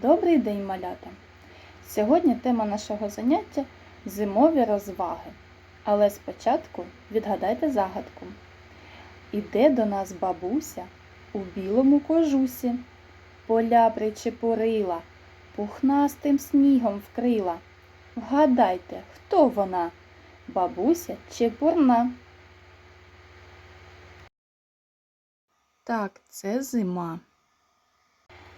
Добрий день, малята! Сьогодні тема нашого заняття зимові розваги. Але спочатку відгадайте загадку. Іде до нас бабуся у білому кожусі, поля причепурила, пухнастим снігом вкрила. Вгадайте, хто вона? Бабуся чи бурна? Так, це зима.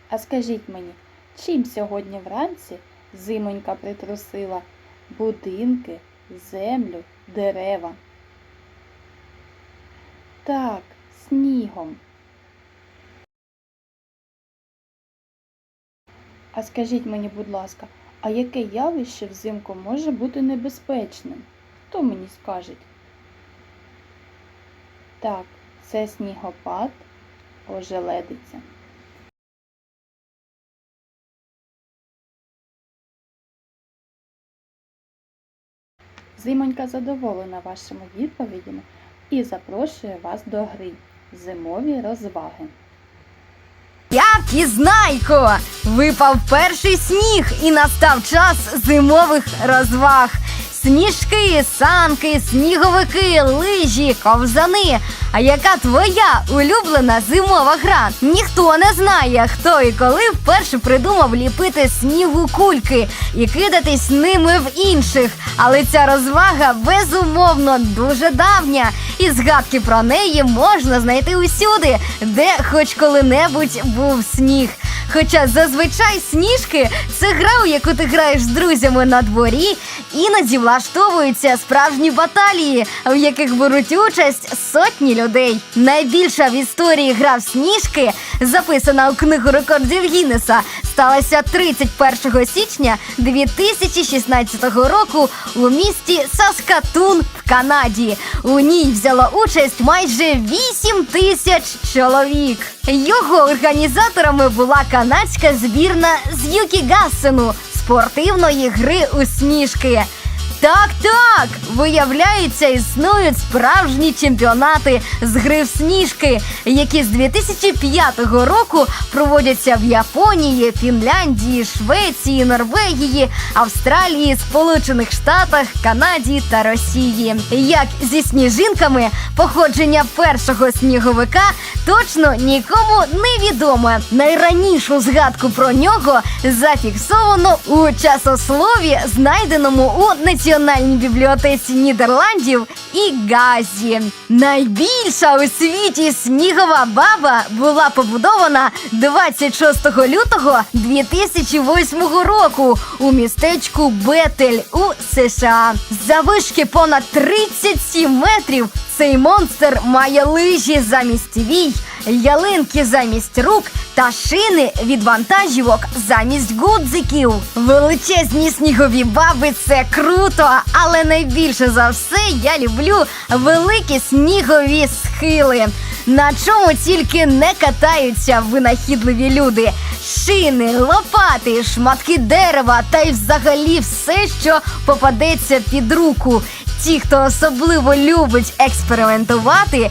А скажіть мені, чим сьогодні вранці зимонька притрусила будинки, землю, дерева? Так, снігом. А скажіть мені, будь ласка, а яке явище взимку може бути небезпечним? Хто мені скаже? Так, це снігопад, ожеледиця. Зимонька задоволена вашими відповідями і запрошує вас до гри Зимові розваги. Я пізнайко! Випав перший сніг і настав час зимових розваг. Сніжки, санки, сніговики, лижі, ковзани. А яка твоя улюблена зимова гра? Ніхто не знає, хто і коли вперше придумав ліпити снігу кульки і кидатись ними в інших. Але ця розвага безумовно дуже давня, і згадки про неї можна знайти усюди, де хоч коли-небудь був сніг. Хоча зазвичай сніжки це гра, у яку ти граєш з друзями на дворі, іноді влаштовуються справжні баталії, в яких беруть участь сотні людей. Найбільша в історії гра в сніжки, записана у книгу рекордів Гіннеса, сталася 31 січня 2016 року у місті Саскатун Канаді. У ній взяло участь майже 8 тисяч чоловік. Його організаторами була канадська збірна з Юкігасену спортивної гри у сніжки. Так, так, виявляється, існують справжні чемпіонати з гри в сніжки, які з 2005 року проводяться в Японії, Фінляндії, Швеції, Норвегії, Австралії, Сполучених Штатах, Канаді та Росії. Як зі сніжинками, походження першого сніговика точно нікому не відоме. Найранішу згадку про нього зафіксовано у часослові, знайденому у Національній бібліотеці Нідерландів і Газі. Найбільша у світі снігова баба була побудована 26 лютого 2008 року у містечку Бетель у США. Завишки понад 37 метрів. Цей монстр має лижі замість вій, ялинки замість рук та шини від вантажівок замість гудзиків. Величезні снігові баби це круто, але найбільше за все я люблю великі снігові схили. На чому тільки не катаються винахідливі люди. Шини, лопати, шматки дерева та й взагалі все, що попадеться під руку. Ті, хто особливо любить експериментувати,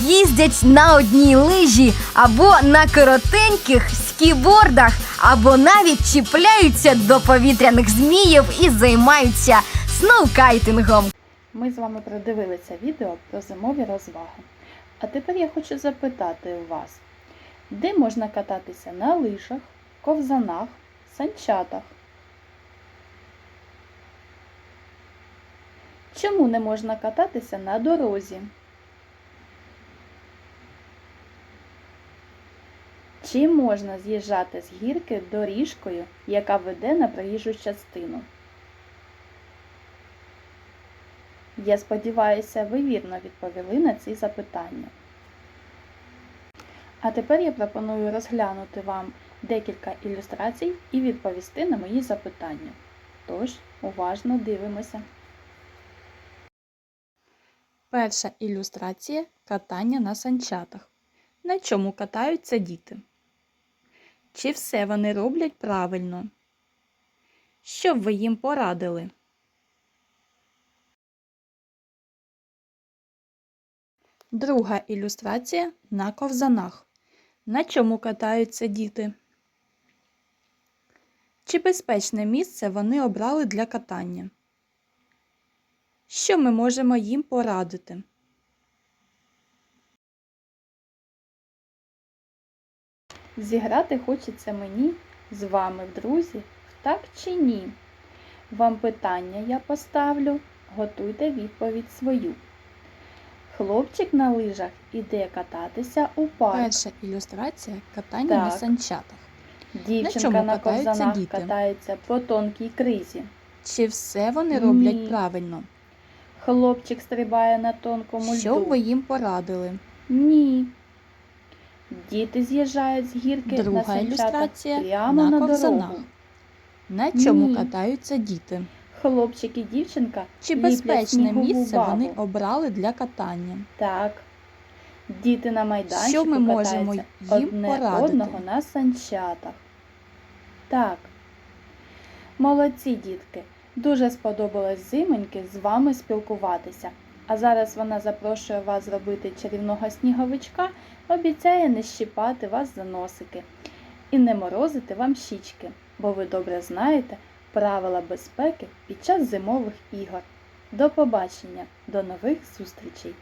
їздять на одній лижі або на коротеньких скібордах, або навіть чіпляються до повітряних зміїв і займаються сноукайтингом. Ми з вами продивилися відео про зимові розваги. А тепер я хочу запитати вас, де можна кататися на лижах, ковзанах, санчатах? Чому не можна кататися на дорозі? Чи можна з'їжджати з гірки доріжкою, яка веде на проїжджу частину? Я сподіваюся, ви вірно відповіли на ці запитання. А тепер я пропоную розглянути вам декілька ілюстрацій і відповісти на мої запитання. Тож, уважно дивимося. Перша ілюстрація катання на санчатах. На чому катаються діти? Чи все вони роблять правильно? Що б ви їм порадили? Друга ілюстрація на ковзанах. На чому катаються діти? Чи безпечне місце вони обрали для катання? Що ми можемо їм порадити? Зіграти хочеться мені з вами друзі, в так чи ні? Вам питання я поставлю, готуйте відповідь свою. Хлопчик на лижах іде кататися у парк. Перша ілюстрація катання на санчатах. Дівчинка на катаються ковзанах діти? катається по тонкій кризі. Чи все вони роблять Ні. правильно? Хлопчик стрибає на тонкому Що льду. ви їм порадили? Ні. Діти з'їжджають з гірки Друга санчатах ілюстрація прямо на на, дорогу. На чому Ні. катаються діти? Хлопчик і дівчинка Чи безпечне місце бабу. вони обрали для катання? Так. Діти на майданчику Що ми можемо їм одне порадити? одного на санчатах. Так. Молодці, дітки. Дуже сподобалось зимоньки з вами спілкуватися. А зараз вона запрошує вас зробити чарівного сніговичка, обіцяє не щіпати вас за носики і не морозити вам щічки, бо ви добре знаєте правила безпеки під час зимових ігор. До побачення, до нових зустрічей!